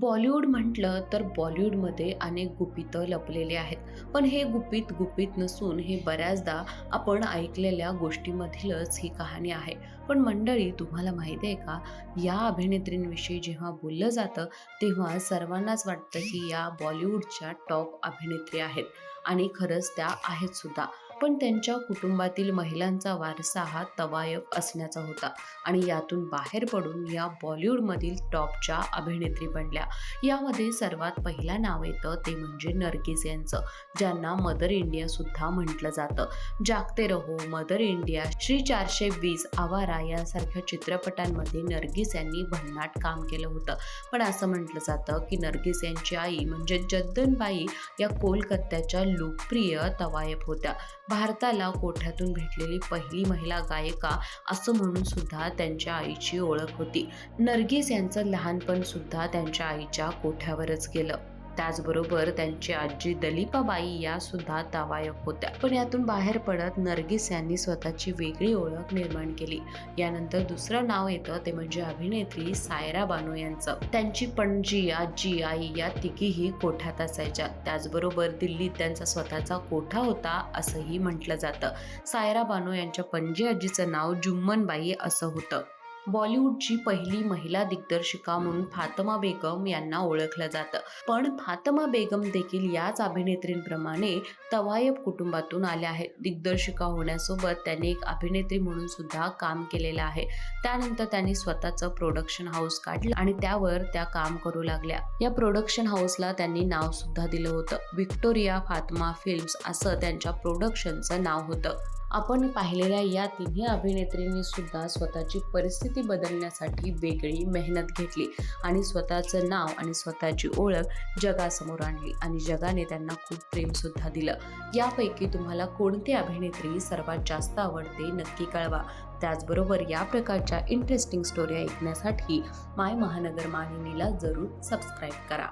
बॉलिवूड म्हटलं तर बॉलिवूडमध्ये अनेक गुपितं लपलेले आहेत. पण हे गुपित गुपित नसून हे बऱ्याचदा आपण ऐकलेल्या गोष्टीमधीलच ही कहाणी आहे. पण मंडळी तुम्हाला माहिती आहे का? या अभिनेत्रींविषयी जेव्हा बोललं जातं तेव्हा सर्वांनाच वाटतं की या बॉलिवूडच्या टॉप अभिनेत्री आहेत. आणि खरंच त्या आहेत सुद्धा. पण त्यांच्या कुटुंबातील महिलांचा वारसा हा तवायफ असण्याचा होता आणि यातून बाहेर पडून या बॉलिवूडमधील टॉपच्या अभिनेत्री बनल्या. यामध्ये सर्वात पहिला नाव येतं ते म्हणजे नरगिस यांचं ज्यांना मदर इंडिया सुद्धा म्हटलं जातं. जागते रहो मदर इंडिया श्री चारशे वीस आवारा यासारख्या चित्रपटांमध्ये नरगिस यांनी भन्नाट काम केलं होतं. पण असं म्हटलं जातं की नरगिस यांची आई म्हणजे जद्दनबाई या कोलकात्याच्या लोकप्रिय तवायफ होत्या. भारताला कोठ्यातून भेटलेली पहिली महिला गायिका असं म्हणून सुद्धा त्यांच्या आईची ओळख होती. नर्गिस यांचं लहानपण सुद्धा त्यांच्या आईच्या कोठ्यावरच गेलं. त्याचबरोबर त्यांची आजी दलिपाबाई या सुद्धा तवायफ होत्या. पण यातून बाहेर पडत नर्गिस यांनी स्वतःची वेगळी ओळख निर्माण केली. यानंतर दुसरं नाव येतं ते म्हणजे अभिनेत्री सायरा बानो यांचं. त्यांची पणजी आजी आई या तिघीही कोठ्यात असायच्या. त्याचबरोबर दिल्लीत त्यांचा स्वतःचा कोठा होता असंही म्हटलं जातं. सायरा बानो यांच्या पणजी आजीचं नाव जुम्मनबाई असं होतं. बॉलिवूडची पहिली महिला दिग्दर्शिका म्हणून फातमा बेगम यांना ओळखलं जातं. पण फातमा बेगम देखील याच अभिनेत्रींप्रमाणे तवायब कुटुंबातून आल्या आहेत. दिग्दर्शिका होण्यासोबत त्यांनी एक अभिनेत्री म्हणून सुद्धा काम केलेलं आहे. त्यानंतर त्यांनी स्वतःचं प्रोडक्शन हाऊस काढलं आणि त्यावर त्या काम करू लागल्या. या प्रोडक्शन हाऊसला त्यांनी नाव सुद्धा दिलं होतं. विक्टोरिया फातमा फिल्म्स असं त्यांच्या प्रोडक्शनचं नाव होतं. आपण पाहिलेल्या या तिन्ही अभिनेत्रींनी सुद्धा स्वतःची परिस्थिती बदलण्यासाठी वेगळी मेहनत घेतली आणि स्वतःचं नाव आणि स्वतःची ओळख जगासमोर आणली आणि जगाने त्यांना खूप प्रेमसुद्धा दिलं. यापैकी तुम्हाला कोणती अभिनेत्री सर्वात जास्त आवडते नक्की कळवा. त्याचबरोबर या प्रकारच्या इंटरेस्टिंग स्टोरी ऐकण्यासाठी माय महानगर मानिनीला जरूर सबस्क्राईब करा.